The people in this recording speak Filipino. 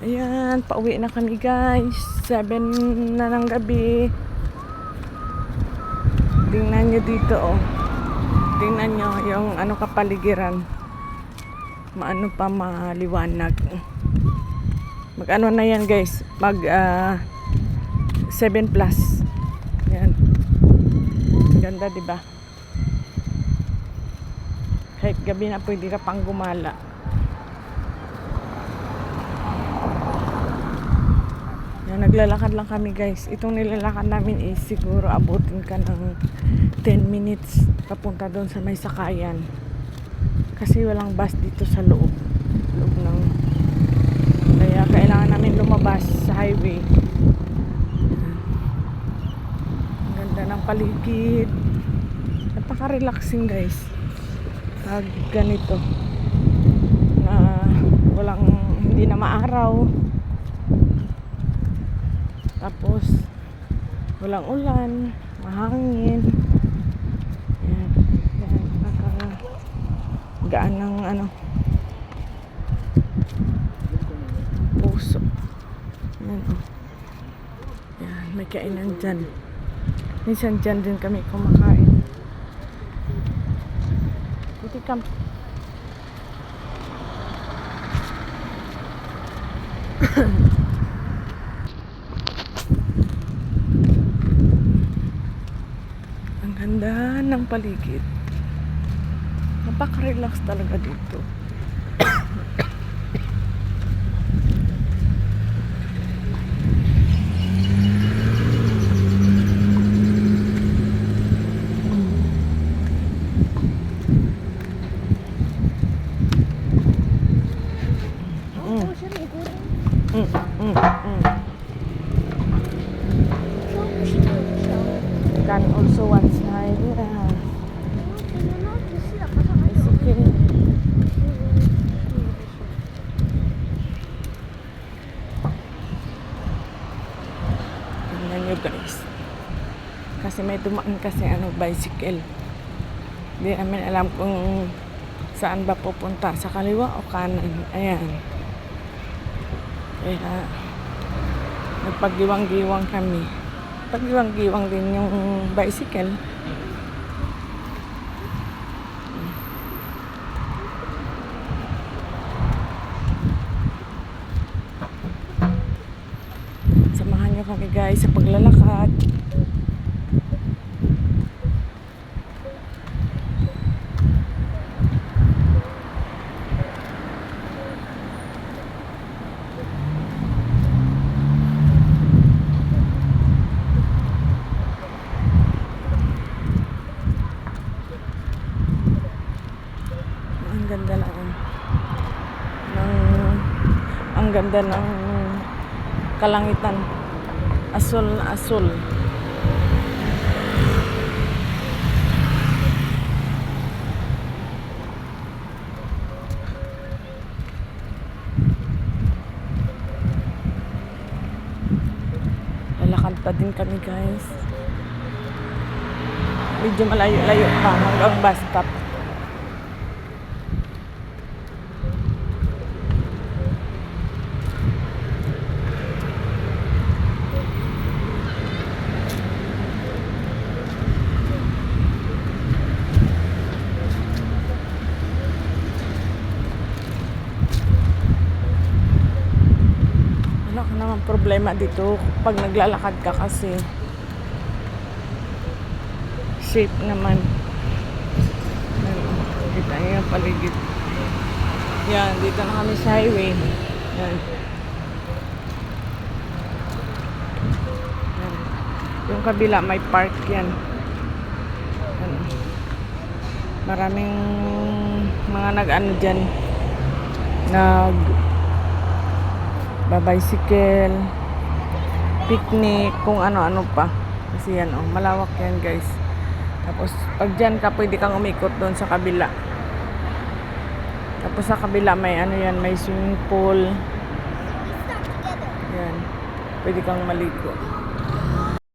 Ayan, pauwi na kami guys. 7 na ng gabi. Tingnan nyo dito oh. Tingnan nyo yung ano kapaligiran. Maano pa maliwanag. Mag ano na yan guys. Mag ah, 7 plus. Yan. Ganda di ba? Kahit gabi na pwede ka pang gumala. Yan, naglalakad lang kami guys. Itong nilalakad namin is siguro abutin ka ng 10 minutes papunta doon sa may sakayan. Kasi walang bus dito sa loob. Loob ng... Kaya kailangan namin lumabas sa highway. Ang ganda ng paligid. Napaka-relaxing guys. Pag ganito. Na walang hindi na maaraw. Tapos, walang ulan, mahangin. Yan. Yan. Naka, gaan ng ano, puso. Yan, oh. Yan, may kainan dyan. Minsan dyan din kami kumakain. Buti kam. Ang ganda ng paligid. Napaka-relax talaga dito. Can also one side. Yeah. It's okay. Tingnan nyo guys. Kasi may dumaan kasi ano, bicycle. Hindi namin alam kung saan ba pupunta. Sa kaliwa o kanan. Ayan. Kaya nagpaggiwang-giwang kami. Paggiwang-giwang din yung bicycle. Samahan nyo kami guys sa paglalakad. Ang ganda lang. Ng, ang ganda ng kalangitan. Asul na asul. Lalakad pa din kami guys. Medyo malayo-layo pa hanggang bus stop. Naman problema dito pag naglalakad ka kasi safe naman. Kita niyo paligid. Yan, dito na kami sa highway. Yan. Yung kabila may park yan. Yan. Maraming mga nag-ano dyan. Nag babicycle, picnic, kung ano-ano pa. Kasi yan, oh, malawak yan guys. Tapos, pag dyan ka, pwede kang umikot doon sa kabila. Tapos sa kabila, may ano yan, may swimming pool. Yan. Pwede kang maligo.